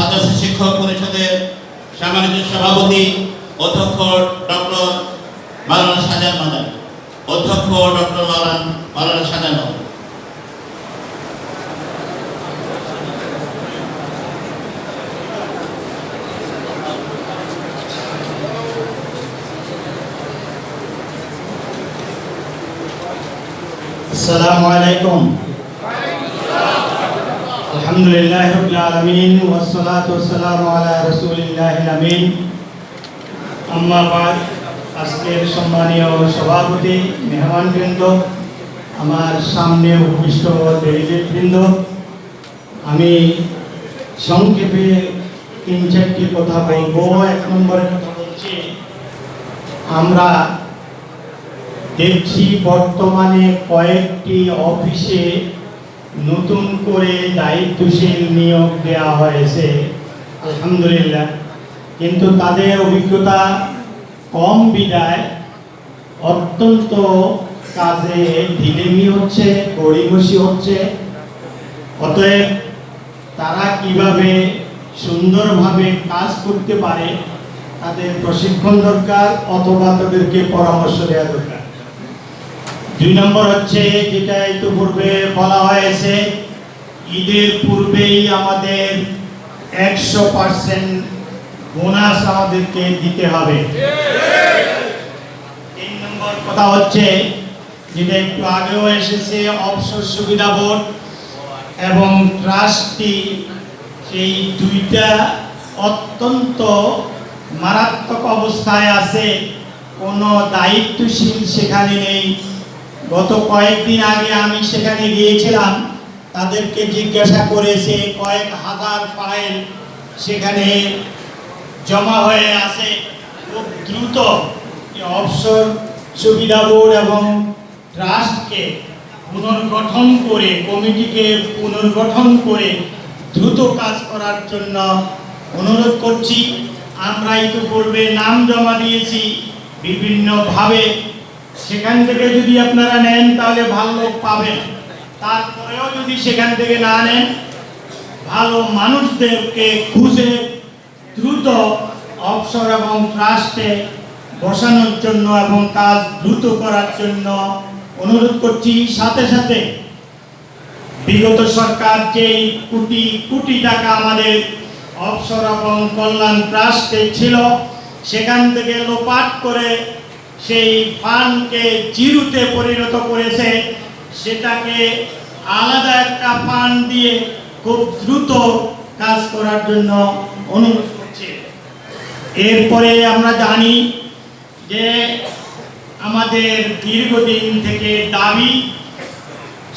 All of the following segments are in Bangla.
মাদ্রাসা শিক্ষক পরিষদের সম্মানিত সভাপতি, অধ্যক্ষ ডক্টর মালানা সাজার মাদার অধ্যক্ষ ডক্টর মালান, মালানা সাজার মাদার আসসালামু আলাইকুম। الحمد لله رب العالمين والصلاة والسلام على رسول الله الأمين أما بعد আজকের সম্মানীয় সভাপতি মেহমানবৃন্দ আমার সামনে উপবিষ্ট ডেলিগেটবৃন্দ আমি সংক্ষেপে তিন চারটি কথা বলবো এক নম্বরের কথা বলছি আমরা দেখছি বর্তমানে কয়েকটি অফিসে নতুন করে দায়িত্বশীল নিয়োগ দেওয়া হয়েছে, আলহামদুলিল্লাহ। কিন্তু তাদের অভিজ্ঞতা কম বিদায়, অত্যন্ত কাজে ঢিলেমি হচ্ছে, গড়িমসি হচ্ছে। অতএব তারা কীভাবে সুন্দরভাবে কাজ করতে পারে, তাদের প্রশিক্ষণ দরকার, অথবা তাদেরকে পরামর্শ দেওয়া দরকার। দুই নম্বর হচ্ছে যেটা একটু পূর্বে বলা হয়েছে, ঈদের পূর্বেই আমাদের একশো পার্সেন্ট বোনাস আমাদেরকে দিতে হবে। তিন নম্বর কথা হচ্ছে যেটা একটু আগেও এসেছে, অবসর সুবিধা বোর্ড এবং ট্রাস্টি, সেই দুইটা অত্যন্ত মারাত্মক অবস্থায় আছে, কোনো দায়িত্বশীল সেখানে নেই। গত কয়েকদিন আগে আমি সেখানে গিয়েছিলাম। তাদেরকে জিজ্ঞাসা করেছে কয়েক হাজার ফাইল সেখানে জমা হয়ে আছে। খুব দ্রুত অবসর সুবিধা বোর্ড এবং ট্রাস্টকে পুনর্গঠন করে, কমিটিকে পুনর্গঠন করে দ্রুত কাজ করার জন্য অনুরোধ করছি। আমরা ইতিপূর্বে নাম জমা দিয়েছি। বিভিন্নভাবে সেখান থেকে যদি আপনারা নেন, তাহলে ভালো লোক পাবেন। তারপরেও যদি সেখান থেকে না নেন, ভালো মানুষদেরকে খুঁজে দ্রুত অবসর এবং ট্রাস্টে বসানোর জন্য এবং কাজ দ্রুত করার জন্য অনুরোধ করছি। সাথে সাথে বিগত সরকার যেই কোটি কোটি টাকা আমাদের অবসর এবং কল্যাণ ট্রাস্টে ছিল, সেখান থেকে লোপাট করে সেই ফান্ডকে জিরোতে পরিণত করেছে। সেটাকে আলাদা একটা ফান্ড দিয়ে খুব দ্রুত কাজ করার জন্য অনুরোধ করছে। এরপরে আমরা জানি যে আমাদের দীর্ঘদিন থেকে দাবি,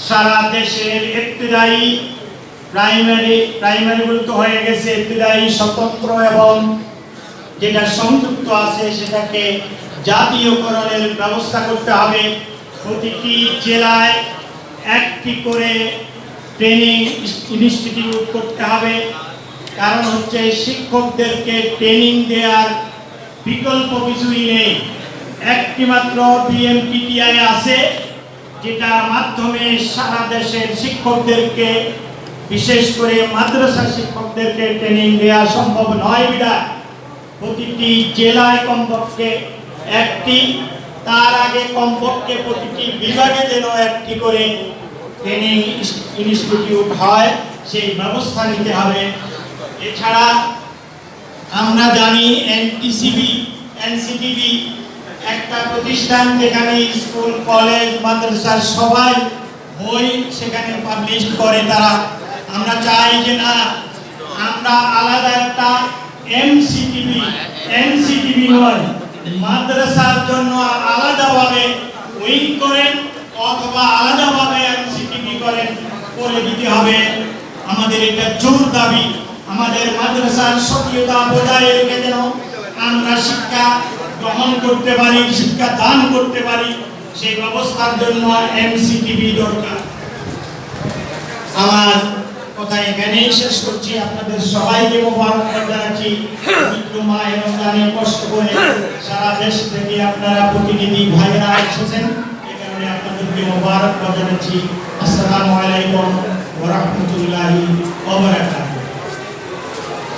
সারা দেশের একটিদায়ী প্রাইমারি প্রাইমারিগুলো তো হয়ে গেছে একটিদায়ী স্বতন্ত্র এবং যেটা সংযুক্ত আছে সেটাকে জাতীয়করণের ব্যবস্থা করতে হবে। প্রতিটি জেলায় একটি করে ট্রেনিং ইনস্টিটিউট করতে হবে। কারণ হচ্ছে শিক্ষকদেরকে ট্রেনিং দেওয়ার বিকল্প কিছুই নেই। একটি মাত্র বিএমপিটিআই আছে, যেটার মাধ্যমে সারা দেশের শিক্ষকদেরকে, বিশেষ করে মাদ্রাসা শিক্ষকদেরকে ট্রেনিং দেওয়া সম্ভব নয় বিধায় প্রতিটি জেলায় কমপক্ষে একটি, তার আগে কমপক্ষে প্রতিটি বিভাগে যেন একটি করে ট্রেনিং ইনস্টিটিউট হয়, সেই ব্যবস্থা নিতে হবে। এছাড়া আমরা জানি এনটিসিবি এনসিটিভি একটা প্রতিষ্ঠান যেখানে স্কুল, কলেজ, মাদ্রাসার সবাই বই সেখানে পাবলিশ করে তারা। আমরা চাই যে না, আমরা আলাদা একটা এমসিটিভি এনসিটিভি নয় মাদ্রাসার জন্য আলাদাভাবে উইং করেন অথবা আলাদাভাবে এমসিটিভি করেন করে দিতে হবে। আমাদের এটা জোর দাবি। আমাদের মাদ্রাসার সক্রিয়তা বজায় রেখে যেন আমরা শিক্ষা গ্রহণ করতে পারি, শিক্ষা দান করতে পারি, সেই ব্যবস্থার জন্য এমসিটিভি দরকার। আমার এখানেই শেষ করছি। আপনাদের সবাইকে মোবারকবাদ জানাচ্ছি পবিত্র এবং রমজানে কষ্ট করে সারা দেশ থেকে আপনারা প্রতিনিধি ভাইরা এসেছেন। এ কারণে আপনাদেরকে মোবারকবাদ জানাচ্ছি। আসসালামু আলাইকুম ওয়া রাহমাতুল্লাহি ওয়া বারাকাতুহু।